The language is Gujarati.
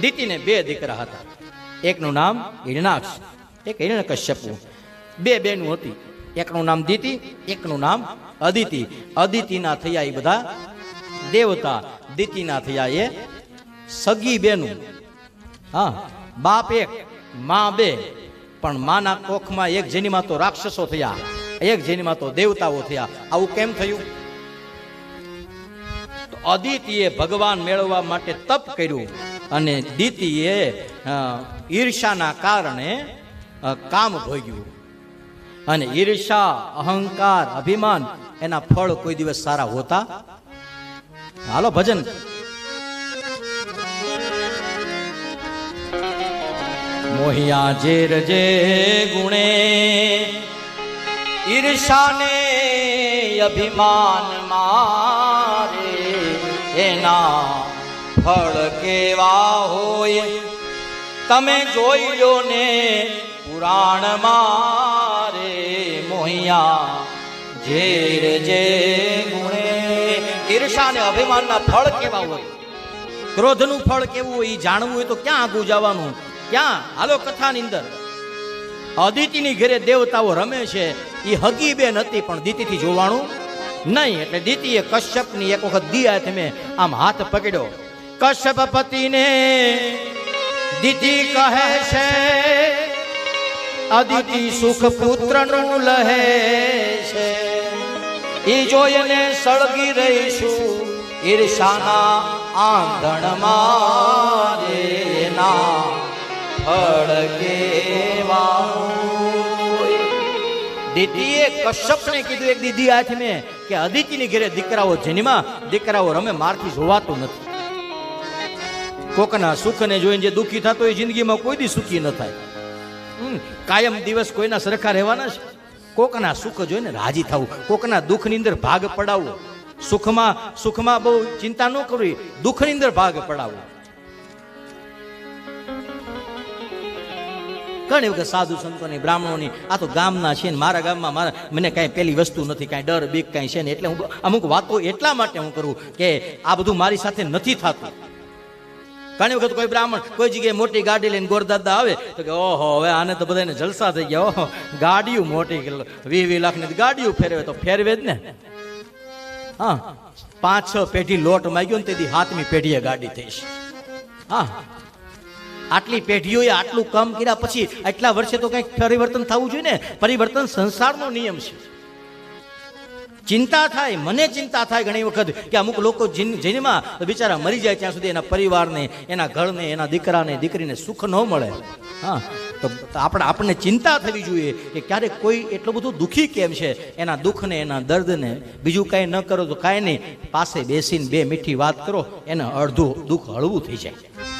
દીતીને બે દીકરા હતા. એકનું નામ હિરણાક્ષ, એક હિરણકશ્યપુ બે બેનું હતી. એકનું નામ દીતિ, એકનું નામ અદિતિ. અદિતિના થયા એ બધા દેવતા. દીતિના થયા એ સગી બેનું હા, બાપ એક, મા બે. પણ માના કોખમાં એક જેનીમાં તો રાક્ષસો થયા, એક જેનીમાં તો દેવતાઓ થયા. આવું કેમ થયું? અદિતિએ ભગવાન મેળવવા માટે તપ કર્યું. અને દીતીએ ઈર્ષાના કારણે કામ ભોગ્યું. અને ઈર્ષા, અહંકાર, અભિમાન એના ફળ કોઈ દિવસ સારા હોતા? હાલો, ભજન. મોહિયા જેર જે ગુણે, ઈર્ષાને અભિમાન મારે, એના ફળ કેવા હોય? તમે જોઈ લો ને, પુરાણ મારે મોહિયા જેર જે ગુણે. ઈર્ષા અને અભિમાનના ફળ કેવા હોય? ક્રોધનું ફળ કેવું હોય એ જાણવું હોય તો ક્યાં આગું જવાનું? ક્યાં? હાલો કથાની અંદર. અદિતિની ઘરે દેવતાઓ રમે છે. એ હગી બેન હતી પણ દીતીથી જોવાનું નહીં. એટલે દીતીએ કશ્યપની એક વખત દિયા તમે આમ હાથ પકડ્યો. કશ્યપ પતિને દીદી કહે છે અદિતિ સુખ પુત્રનું લહે છે ઈ જોઈને સળગી રહીશું ઈર્ષાના આંધણ મારે ના ફળ કેવા હોય. દીદીએ કશ્યપને કીધું એક દીદી હાથ મેં કે અદિતિની ઘરે દીકરાઓ જન્મા દીકરાઓ રમે મારથી જોવાતું નથી કોકના સુખને જોઈને જે દુઃખી થતો એ જિંદગીમાં કોઈ દી સુખી ન થાય. કાયમ દિવસ કોઈના સરખા રહેવાના છે? કોકના સુખ જોઈને રાજી થવું, કોકના દુઃખની અંદર ભાગ પડાવવો. સુખમાં સુખમાં બહુ ચિંતા ન કરવી, દુઃખની અંદર ભાગ પડાવવો. ઘણી વખત સાધુ સંતોની બ્રાહ્મણોની, આ તો ગામના છે ને, મારા ગામમાં મારા, મને કાંઈ પેલી વસ્તુ નથી, કાંઈ ડર, બીક કાંઈ છે ને, એટલે હું અમુક વાતો એટલા માટે હું કરું કે આ બધું મારી સાથે નથી થતું. ઘણી વખત કોઈ બ્રાહ્મણ કોઈ જગ્યાએ મોટી ગાડી લઈને ગોરદાદા આવે, તો કે, ઓહો, હવે આને તો બધાને જલસા થઈ ગયા. ઓહો ગાડીઓ મોટી વી વી લાખની ગાડીઓ ફેરવે, તો ફેરવે જ ને. હા, પાંચ, છ પેઢી લોટ માગ્યો ને તેથી હાથમી પેઢીએ ગાડી થઈ છે. હા, આટલી પેઢીઓએ આટલું કામ કર્યા પછી આટલા વર્ષે તો કંઈક પરિવર્તન થવું જોઈએ ને? પરિવર્તન સંસારનો નિયમ છે. ચિંતા થાય, મને ચિંતા થાય ઘણી વખત કે અમુક લોકો જીન- જીનમાં બિચારા મરી જાય ત્યાં સુધી એના પરિવારને, એના ઘરને, એના દીકરાને, દીકરીને સુખ ન મળે. હા, તો આપણે, આપણને ચિંતા થવી જોઈએ કે ક્યારેક કોઈ એટલું બધું દુઃખી કેમ છે? એના દુઃખને, એના દર્દને. બીજું કાંઈ ન કરો તો કાંઈ નહીં. પાસે બેસીને બે મીઠી વાત કરો, એને અડધું દુઃખ હળવું થઈ જાય.